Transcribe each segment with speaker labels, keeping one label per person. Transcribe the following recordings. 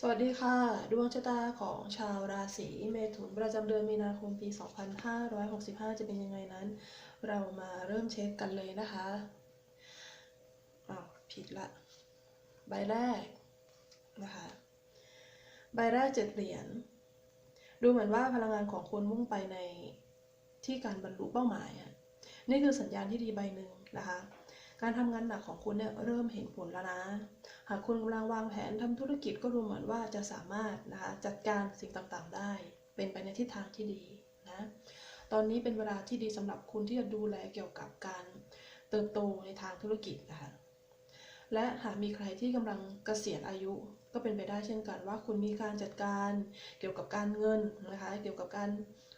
Speaker 1: สวัสดีค่ะ ดวงชะตาของชาวราศีเมถุนประจำเดือนมีนาคมปี 2565 จะเป็นยังไงนั้น เรามาเริ่มเช็คกันเลยนะคะอ้าวผิดละ ใบแรกนะคะ ใบแรกเจ็ดเหรียญ ดูเหมือนว่าพลังงานของคุณมุ่งไปในที่การบรรลุเป้าหมายอะนี่คือสัญญาณที่ดีใบหนึ่งนะคะ การทำงานหนักของคุณเนี่ยเริ่มเห็นผลแล้วนะ หากคุณกำลังวางแผนทำธุรกิจก็ดูเหมือนว่าจะสามารถนะคะจัดการสิ่งต่างๆ ได้ เป็นไปในทิศทางที่ดีนะ ตอนนี้เป็นเวลาที่ดีสำหรับคุณที่จะดูแลเกี่ยวกับการเติบโตในทางธุรกิจนะคะ และหากมีใครที่กำลังเกษียณอายุก็เป็นไปได้เช่นกันว่าคุณมีการจัดการเกี่ยวกับการเงินนะคะ เกี่ยวกับการ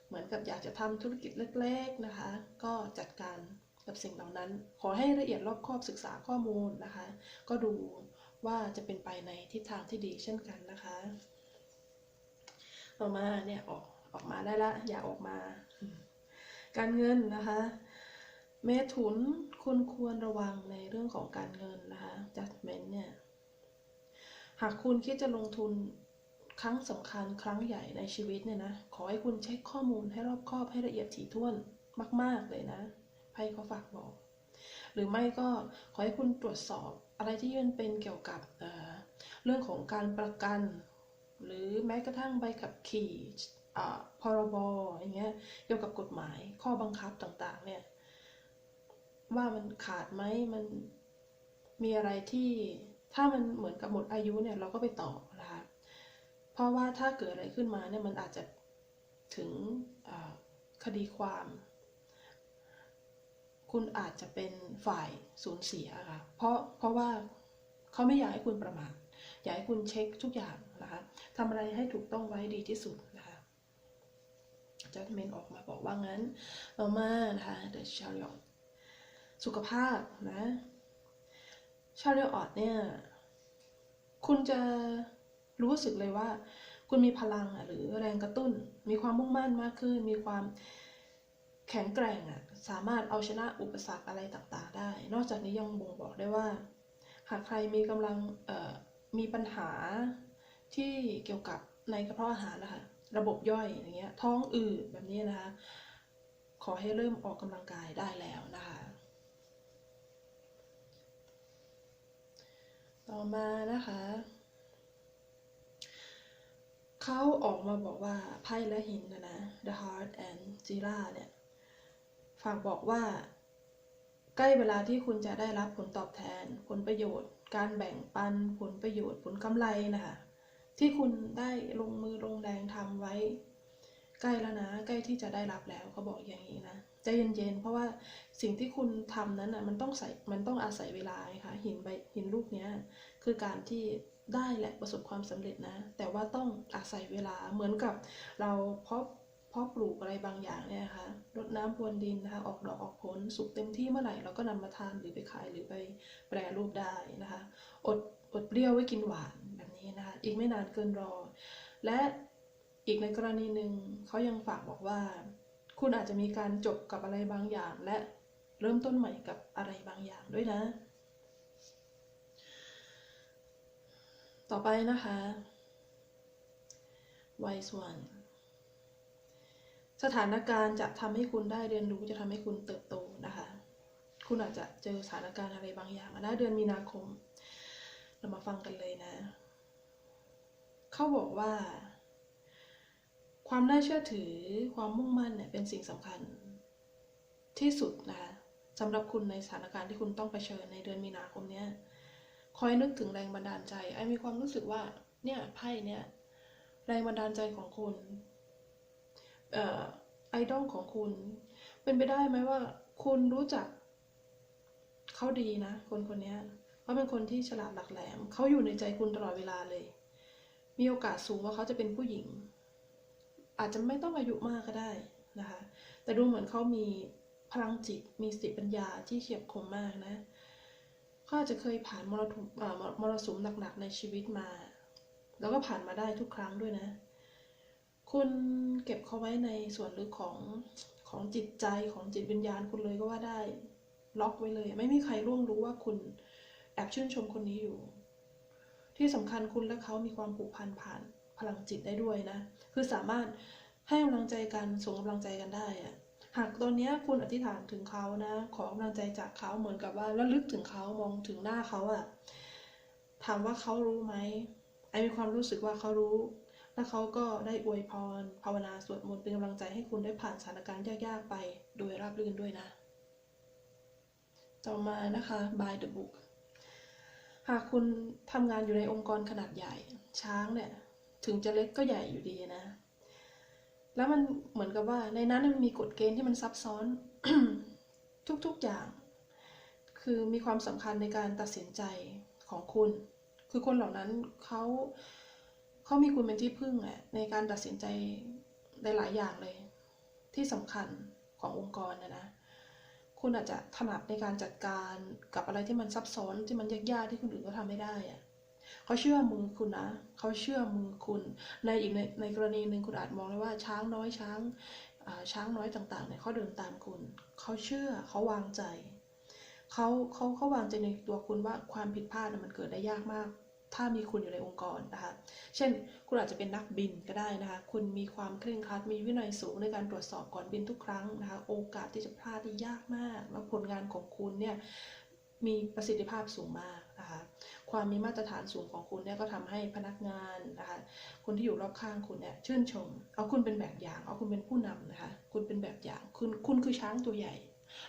Speaker 1: เหมือนกับอยากจะทำธุรกิจเล็ก ๆนะคะ ก็จัดการ กับสิ่งเหล่านั้น ขอให้ละเอียดรอบคอบศึกษาข้อมูลนะคะ ก็ดูว่าจะเป็นไปในทิศทางที่ดีเช่นกันนะคะ ต่อมาเนี่ยออกออกมาได้ละ อย่าออกมา การเงินนะคะเมถุนคุณควรระวังในเรื่องของการเงินนะคะ judgment เนี่ย หากคุณคิดจะลงทุนครั้งสำคัญครั้งใหญ่ในชีวิตเนี่ยนะ ขอให้คุณเช็คข้อมูลให้รอบคอบให้ละเอียดถี่ถ้วนมาก ๆ เลยนะ พ่เขาฝากบอก หรือไม่ก็ขอให้คุณตรวจสอบอะไรที่มันเป็นเกี่ยวกับเเรื่องของการประกัน หรือแม้กระทั่งใบขับขี่พรบอย่างเงี้ยเกี่ยวกับกฎหมายข้อบังคับต่างๆเนี่ยว่ามันขาดไหมมันมีอะไรที่ถ้ามันเหมือนกับหมดอายุเนี่ยเราก็ไปต่อนะคะเพราะว่าถ้าเกิดอะไรขึ้นมาเนี่ยมันอาจจะถึงคดีความ คุณอาจจะเป็นฝ่ายสูญเสียค่ะเพราะเพราะว่าเขาไม่อยากให้คุณประมาทอยากให้คุณเช็คทุกอย่างนะคะทำอะไรให้ถูกต้องไว้ดีที่สุดนะคะจัดเมนออกมาบอกว่างั้นต่อมานะคะ The Chariot สุขภาพนะชาเรียออดเนี่ยคุณจะรู้สึกเลยว่า คุณมีพลังหรือแรงกระตุ้น มีความมุ่งมั่นมากขึ้น มีความแข็งแกร่งอะ สามารถเอาชนะอุปสรรคอะไรต่างๆ ได้ นอกจากนี้ยังบ่งบอกได้ว่า หากใครมีกำลังมีปัญหาที่เกี่ยวกับในกระเพาะอาหารนะคะระบบย่อยอย่างเงี้ยท้องอืดแบบนี้นะคะ ขอให้เริ่มออกกำลังกายได้แล้วนะคะ ต่อมานะคะเขาออกมาบอกว่าไพ่และหินนะนะ The Heart and Zira เนี่ย ฝากบอกว่า ใกล้เวลาที่คุณจะได้รับผลตอบแทน ผลประโยชน์ การแบ่งปันผลประโยชน์ ผลกำไรนะคะที่คุณได้ลงมือลงแรงทำไว้ ใกล้แล้วนะใกล้ที่จะได้รับแล้วเขาบอกอย่างนี้นะใจเย็นๆเพราะว่าสิ่งที่คุณทำนั้นอะมันต้องใส่มันต้องอาศัยเวลาค่ะหินใบหินลูกเนี้ยคือการที่ได้และประสบความสำเร็จนะ แต่ว่าต้องอาศัยเวลาเหมือนกับเราเพาะ พาะปลูกอะไรบางอย่างเนี่ยค่ะรดน้ำพรวนดินนะคะออกดอกออกผลสุกเต็มที่เมื่อไหร่เราก็นำมาทานหรือไปขายหรือไปแปรรูปได้นะคะอดอดเปรี้ยวไว้กินหวานแบบนี้นะคะอีกไม่นานเกินรอ และอีกในกรณีหนึ่งเขายังฝากบอกว่า คุณอาจจะมีการจบกับอะไรบางอย่าง และเริ่มต้นใหม่กับอะไรบางอย่างด้วยนะ ต่อไปนะคะ wise one สถานการณ์จะทำให้คุณได้เรียนรู้จะทำให้คุณเติบโตนะคะ คุณอาจจะเจอสถานการณ์อะไรบางอย่างนะเดือนมีนาคม เรามาฟังกันเลยนะ เขาบอกว่า ความน่าเชื่อถือความมุ่งมั่นเนี่ยเป็นสิ่งสำคัญที่สุดนะคะสำหรับคุณในสถานการณ์ที่คุณต้องไปเชิญในเดือนมีนาคมเนี้ยคอยนึกถึงแรงบันดาลใจไอ้มีความรู้สึกว่าเนี่ยไพ่เนี่ยแรงบันดาลใจของคุณ ไอดอลของคุณ เป็นไปได้ไหมว่า คุณรู้จักเขาดีนะ คนคนนี้เขาเป็นคนที่ฉลาดหลักแหลมเขาอยู่ในใจคุณตลอดเวลาเลย มีโอกาสสูงว่าเขาจะเป็นผู้หญิง อาจจะไม่ต้องอายุมากก็ได้นะคะ แต่ดูเหมือนเขามีพลังจิตมีสติปัญญาที่เฉียบคมมากนะเขาอาจจะเคยผ่านมรสุมมรสุมหนักๆในชีวิตมา แล้วก็ผ่านมาได้ทุกครั้งด้วยนะ คุณเก็บเขาไว้ในส่วนลึกของของจิตใจของจิตวิญญาณคุณเลยก็ว่าได้ ล็อกไว้เลย ไม่มีใครร่วงรู้ว่าคุณแอบชื่นชมคนนี้อยู่ ที่สำคัญคุณและเขามีความผูกพันผ่านพลังจิตได้ด้วยนะ คือสามารถให้กำลังใจกันส่งกำลังใจกันได้อะหากตอนนี้คุณอธิษฐานถึงเขานะ ขอกำลังใจจากเขาเหมือนกับว่าระลึกถึงเขามองถึงหน้าเขาอะถามว่าเขารู้ไหมไอมีความรู้สึกว่าเขารู้ แล้วเขาก็ได้อวยพร ภาวนาสวดมนต์เป็นกำลังใจให้คุณได้ผ่านสถานการณ์ยากๆไปโดยราบรื่นด้วยนะ ต่อมานะคะ by the book หากคุณทำงานอยู่ในองค์กรขนาดใหญ่ ช้างเนี่ย ถึงจะเล็กก็ใหญ่อยู่ดีนะ แล้วมันเหมือนกับว่าในนั้นมันมีกฎเกณฑ์ที่มันซับซ้อนทุกๆอย่าง คือมีความสำคัญในการตัดสินใจของคุณ คือคนเหล่านั้นเขา เขามีคุณเป็นที่พึ่งอะในการตัดสินใจได้หลายอย่างเลย ที่สำคัญขององค์กรนะนะ คุณอาจจะถนัดในการจัดการกับอะไรที่มันซับซ้อนที่มันยากๆที่คนอื่นก็ทำไม่ได้อะเขาเชื่อมือคุณนะเขาเชื่อมือคุณ ในอีกในในกรณีหนึ่งคุณอาจมองเลยว่าช้างน้อยช้างช้างน้อยต่างๆเนี่ยเขาเดินตามคุณ เขาเชื่อเขาวางใจเขาเขาเขาวางใจในตัวคุณว่าความผิดพลาดน่ะมันเกิดได้ยากมาก ถ้ามีคุณอยู่ในองค์กรนะคะ เช่น คุณอาจจะเป็นนักบินก็ได้นะคะ คุณมีความเคร่งครัด มีวินัยสูงในการตรวจสอบก่อนบินทุกครั้งนะคะ โอกาสที่จะพลาดที่ยากมาก แล้วผลงานของคุณเนี่ยมีประสิทธิภาพสูงมากนะคะ ความมีมาตรฐานสูงของคุณเนี่ยก็ทำให้พนักงานนะคะ คนที่อยู่รอบข้างคุณเนี่ยชื่นชม เอาคุณเป็นแบบอย่าง เอาคุณเป็นผู้นำนะคะ คุณเป็นแบบอย่าง คุณ คุณคือช้างตัวใหญ่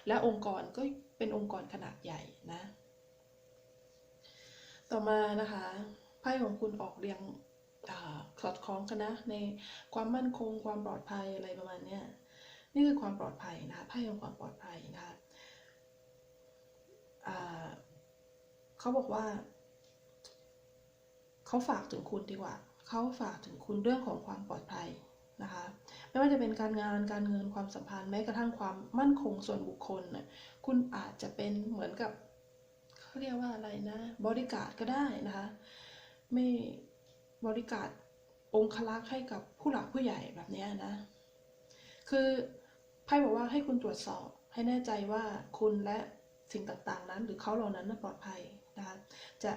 Speaker 1: และองค์กรก็เป็นองค์กรขนาดใหญ่นะ ต่อมานะคะไพ่ของคุณออกเรียงสอดคล้องกันนะในความมั่นคงความปลอดภัยอะไรประมาณเนี้ยนี่คือความปลอดภัยนะคะไพ่ของความปลอดภัยนะคะเขาบอกว่า เขาฝากถึงคุณดีกว่า เขาฝากถึงคุณเรื่องของความปลอดภัยนะคะ ไม่ว่าจะเป็นการงานการเงินความสัมพันธ์แม้กระทั่งความมั่นคงส่วนบุคคลนะคุณอาจจะเป็นเหมือนกับ เขาเรียกว่าอะไรนะบริการก็ได้นะคะ ไม่บริการองคลักษ์ให้กับผู้หลักผู้ใหญ่แบบนี้นะ คือไพ่บอกว่าให้คุณตรวจสอบให้แน่ใจว่าคุณและสิ่งต่างๆนั้น หรือเขาเหล่านั้นปลอดภัยนะคะจะ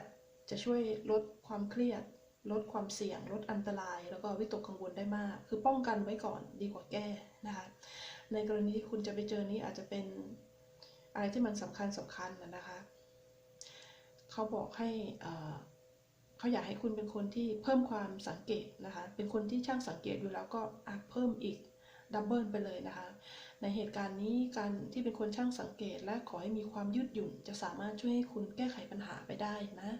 Speaker 1: จะช่วยลดความเครียด ลดความเสี่ยง ลดอันตราย แล้วก็วิตกกังวลได้มาก คือป้องกันไว้ก่อนดีกว่าแก้นะคะในกรณีที่คุณจะไปเจอนี้อาจจะเป็นอะไรที่มันสำคัญสำคัญนะคะ เขาบอกให้เขาอยากให้คุณเป็นคนที่เพิ่มความสังเกตนะคะ เป็นคนที่ช่างสังเกตอยู่แล้วก็อะเพิ่มอีกดับเบิลไปเลยนะคะ ในเหตุการณ์นี้การที่เป็นคนช่างสังเกตและขอให้มีความยืดหยุ่น จะสามารถช่วยให้คุณแก้ไขปัญหาไปได้นะ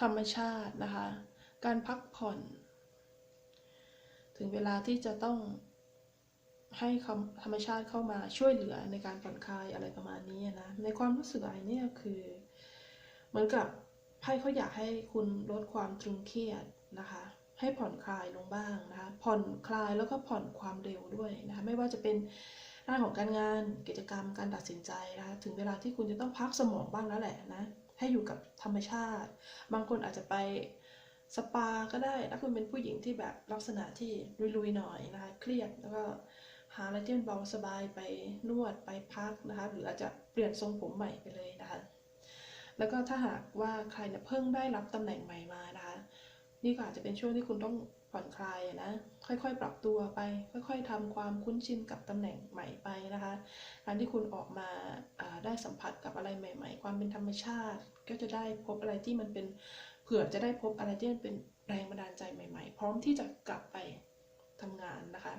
Speaker 1: ธรรมชาตินะคะ การพักผ่อน ถึงเวลาที่จะต้อง ให้ธรรมชาติเข้ามาช่วยเหลือในการผ่อนคลายอะไรประมาณนี้นะ ในความรู้สึกอะไรเนี่ยคือ เหมือนกับไพ่เขาอยากให้คุณลดความตรึงเครียดนะคะ ให้ผ่อนคลายลงบ้างนะคะ ผ่อนคลายแล้วก็ผ่อนความเร็วด้วยนะคะ ไม่ว่าจะเป็นด้านของการงานกิจกรรมการตัดสินใจนะคะถึงเวลาที่คุณจะต้องพักสมองบ้างแล้วแหละนะให้อยู่กับธรรมชาติ บางคนอาจจะไปสปาก็ได้ถ้าคุณเป็นผู้หญิงที่แบบลักษณะที่ลุยๆหน่อยนะคะ เครียดแล้วก็ หาอะไรที่มันเบาสบายไปนวดไปพักนะคะ หรืออาจจะเปลี่ยนทรงผมใหม่ไปเลยนะคะ แล้วก็ถ้าหากว่าใครเนี่ยเพิ่งได้รับตำแหน่งใหม่มานะคะ นี่ก็อาจจะเป็นช่วงที่คุณต้องผ่อนคลายนะ ค่อยๆ ปรับตัวไป ค่อยๆทำความคุ้นชินกับตำแหน่งใหม่ไปนะคะ การที่คุณออกมาาได้สัมผัสกับอะไรใหม่ ๆ ความเป็นธรรมชาติ ก็จะได้พบอะไรที่มันเป็นเผื่อจะได้พบอะไรที่มันเป็นแรงบันดาลใจใหม่ ๆ พร้อมที่จะกลับไปทำงานนะคะ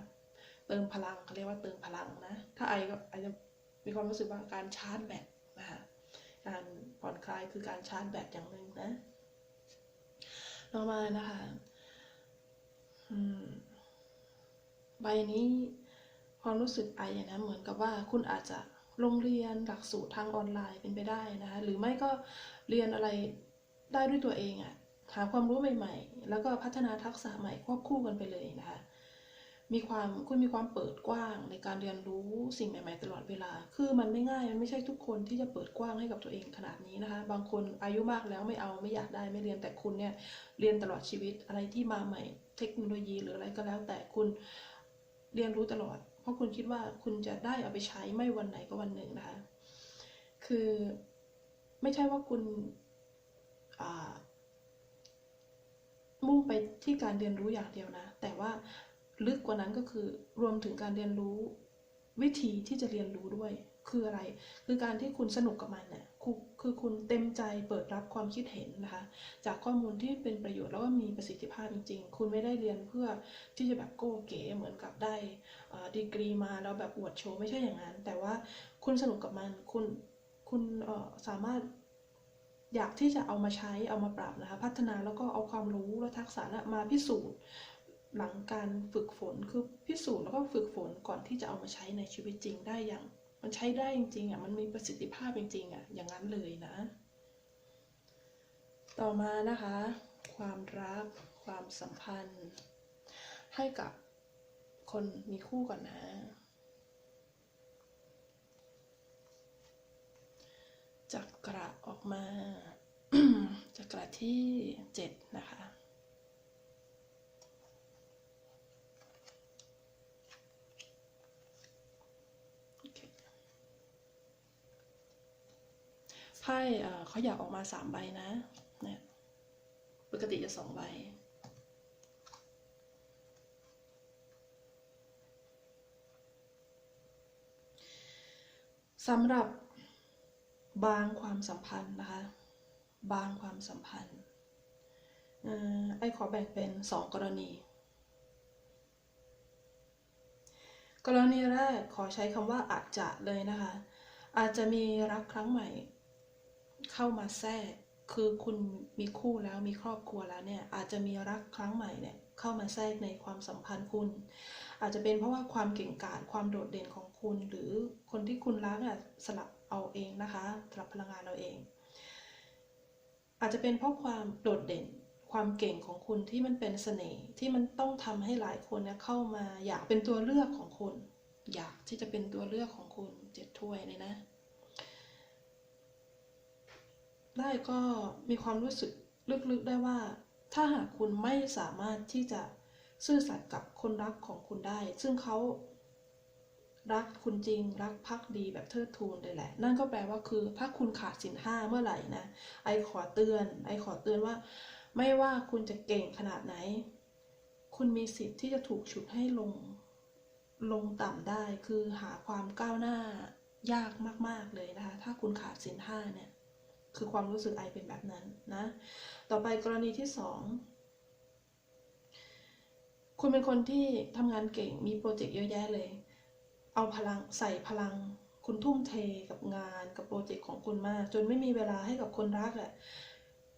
Speaker 1: เติมพลังเขาเรียกว่าเติมพลังนะ ถ้าไอก็ไอจะมีความรู้สึกว่าการชาร์จแบตนะคะการผ่อนคลายคือการชาร์จแบตอย่างหนึ่งนะต่อมานะคะอืมใบนี้ความรู้สึกไออะนะเหมือนกับว่าคุณอาจจะลงเรียนหลักสูตรทางออนไลน์เป็นไปได้นะคะหรือไม่ก็เรียนอะไรได้ด้วยตัวเองอะหาความรู้ใหม่ ๆ แล้วก็พัฒนาทักษะใหม่ควบคู่กันไปเลยนะคะ มีความคุณมีความเปิดกว้างในการเรียนรู้สิ่งใหม่ๆ ตลอดเวลา คือมันไม่ง่ายมันไม่ใช่ทุกคนที่จะเปิดกว้างให้กับตัวเองขนาดนี้นะคะ บางคนอายุมากแล้วไม่เอาไม่อยากได้ไม่เรียนแต่คุณเนี่ยเรียนตลอดชีวิตอะไรที่มาใหม่ เทคโนโลยีหรืออะไรก็แล้ว แต่คุณเรียนรู้ตลอด เพราะคุณคิดว่าคุณจะได้เอาไปใช้ไม่วันไหนก็วันหนึ่งนะคะ คือไม่ใช่ว่าคุณมุ่งไปที่การเรียนรู้อย่างเดียวนะ แต่ว่า ลึกกว่านั้นก็คือรวมถึงการเรียนรู้วิธีที่จะเรียนรู้ด้วย คืออะไร คือการที่คุณสนุกกับมันเนี่ยคือคือคุณเต็มใจเปิดรับความคิดเห็นนะคะ จากข้อมูลที่เป็นประโยชน์แล้วก็มีประสิทธิภาพจริง ๆ คุณไม่ได้เรียนเพื่อที่จะแบบโก้เก๋เหมือนกับได้ดีกรีมาแล้วแบบอวดโชว์ไม่ใช่อย่างนั้น แต่ว่าคุณสนุกกับมัน คุณคุณสามารถอยากที่จะเอามาใช้เอามาปรับนะคะ พัฒนาแล้วก็เอาความรู้และทักษะนะมาพิสูจน์ หลังการฝึกฝนคือพิสูจน์แล้วก็ฝึกฝนก่อนที่จะเอามาใช้ในชีวิตจริงได้อย่าง มันใช้ได้จริงๆอะมันมีประสิทธิภาพจริงๆอะอย่างนั้นเลยนะ ต่อมานะคะ ความรัก ความสัมพันธ์ ให้กับคนมีคู่ก่อนนะจักระออกมาจักระที่เจ็ดนะคะ โอเค ไพ่เขาอยากออกมาสามใบนะเนี่ยปกติจะสองใบสำหรับบางความสัมพันธ์นะคะ บางความสัมพันธ์ไอ้ขอแบ่งเป็นสองกรณี กรณีแรกขอใช้คำว่าอาจจะเลยนะคะ อาจจะมีรักครั้งใหม่ เข้ามาแทรกคือคุณมีคู่แล้วมีครอบครัวแล้วเนี่ยอาจจะมีรักครั้งใหม่เนี่ยเข้ามาแทรกในความสัมพันธ์คุณ อาจจะเป็นเพราะว่าความเก่งกาจความโดดเด่นของคุณ หรือคนที่คุณรักอะสลับเอาเองนะคะสลับพลังงานเอาเอง อาจจะเป็นเพราะความโดดเด่นความเก่งของคุณที่มันเป็นเสน่ห์ที่มันต้องทำให้หลายคนเนี่ยเข้ามาอยากเป็นตัวเลือกของคุณ อยากที่จะเป็นตัวเลือกของคุณเจ็ดถ้วยเลยนะ ได้ก็มีความรู้สึกลึกๆได้ว่า ถ้าหากคุณไม่สามารถที่จะซื่อสัตย์กับคนรักของคุณได้ ซึ่งเขารักคุณจริงรักพักดีแบบเทิดทูนเลยแหละ นั่นก็แปลว่าคือถ้าคุณขาดสินห้าเมื่อไหร่นะ ไอขอเตือน ไอขอเตือนว่า ไม่ว่าคุณจะเก่งขนาดไหน คุณมีสิทธิ์ที่จะถูกฉุดให้ลง ลงต่ำได้คือหาความก้าวหน้ายากมาก ๆเลยนะคะ ถ้าคุณขาดสินห้าเนี่ย คือความรู้สึกไอเป็นแบบนั้นนะ ต่อไปกรณีที่สองคุณเป็นคนที่ทำงานเก่งมีโปรเจกต์เยอะแยะเลย เอาพลังใส่พลัง คุณทุ่มเทกับงานกับโปรเจกต์ของคุณมาก จนไม่มีเวลาให้กับคนรักแหละ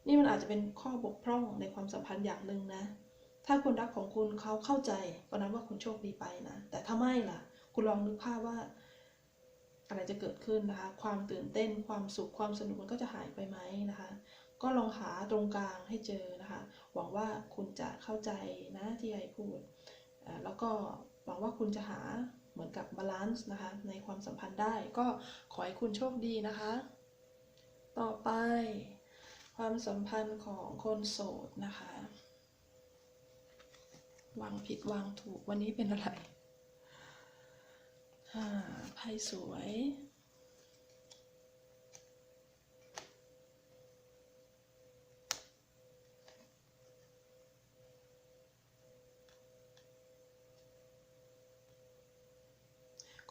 Speaker 1: นี่มันอาจจะเป็นข้อบกพร่องในความสัมพันธ์อย่างหนึ่งนะ ถ้าคนรักของคุณเขาเข้าใจก็นับว่าคุณโชคดีไปนะ แต่ถ้าไม่ล่ะ คุณลองนึกภาพว่า อะไรจะเกิดขึ้นนะคะ ความตื่นเต้นความสุขความสนุกมันก็จะหายไปไหมนะคะ ก็ลองหาตรงกลางให้เจอนะคะ หวังว่าคุณจะเข้าใจนะที่ไอพูด แล้วก็หวังว่าคุณจะหาเหมือนกับบาลานซ์นะคะในความสัมพันธ์ได้ก็ขอให้คุณโชคดีนะคะ ต่อไป ความสัมพันธ์ของคนโสดนะคะ วางผิดวางถูกวันนี้เป็นอะไร ไพ่สวย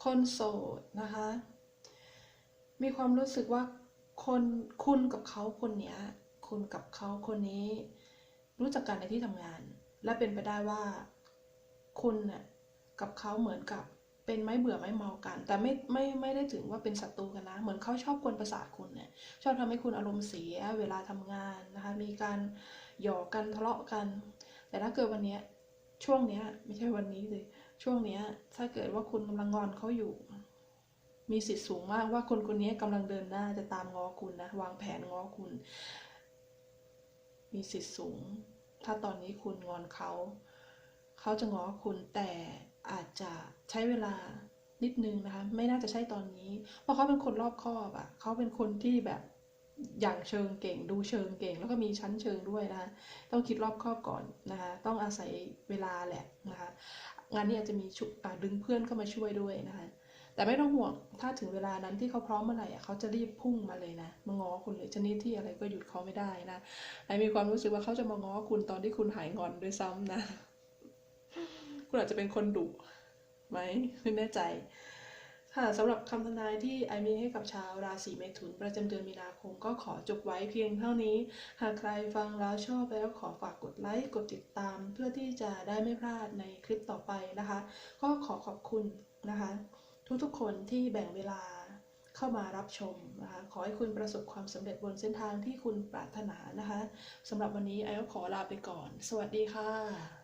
Speaker 1: คนโสดนะคะ มีความรู้สึกว่าคนคุณกับเขาคนเนี้ย คุณกับเขาคนนี้ รู้จักกันในที่ทำงาน และเป็นไปได้ว่า คุณน่ะกับเขาเหมือนกับ เป็นไม้เบื่อไม้เมากัน แต่ไม่ไม่ไม่ได้ถึงว่าเป็นศัตรูกันนะ เหมือนเขาชอบกวนประสาทคุณเนี่ยชอบทำให้คุณอารมณ์เสียเวลาทำงานนะคะ มีการหยอกกันทะเลาะกัน แต่ถ้าเกิดวันนี้ช่วงเนี้ยไม่ใช่วันนี้เลยช่วงเนี้ยถ้าเกิดว่าคุณกำลังงอนเขาอยู่ มีสิทธิ์สูงมากว่าคนคนนี้กำลังเดินหน้าจะตามง้อคุณนะวางแผนง้อคุณ มีสิทธิ์สูง ถ้าตอนนี้คุณงอนเขาเขาจะง้อคุณแต่ อาจจะใช้เวลานิดนึงนะคะ ไม่น่าจะใช่ตอนนี้ เพราะเขาเป็นคนรอบคอบอะ่ะเขาเป็นคนที่แบบอย่างเชิงเก่งดูเชิงเก่ง แล้วก็มีชั้นเชิงด้วยนะคะต้องคิดรอบคอบก่อนนะคะต้องอาศัยเวลาแหละนะคะงานนี้อาจจะมีชุอ่าดึงเพื่อนเข้ามาช่วยด้วยนะคะแต่ไม่ต้องห่วงถ้าถึงเวลานั้นที่เขาพร้อมเมื่อไหร่อะเขาจะรีบพุ่งมาเลยนะมาง้อคุณเลยชนิดที่อะไรก็หยุดเขาไม่ได้นะไอมีความรู้สึกว่าเขาจะมาง้อคุณตอนที่คุณหายงอนด้วยซ้ำนะ คุณอาจจะเป็นคนดุไหมไม่แน่ใจ ค่ะสำหรับคำทำนายที่ไอมีให้กับชาวราศีเมถุน ประจำเดือนมีนาคมก็ขอจบไว้เพียงเท่านี้ หากใครฟังแล้วชอบแล้วขอฝากกดไลค์กดติดตาม เพื่อที่จะได้ไม่พลาดในคลิปต่อไปนะคะ ก็ขอขอบคุณนะคะ ทุกๆคนที่แบ่งเวลาเข้ามารับชมนะคะขอให้คุณประสบความสำเร็จบนเส้นทางที่คุณปรารถนานะคะสำหรับวันนี้ไอก็ขอลาไปก่อน สวัสดีค่ะ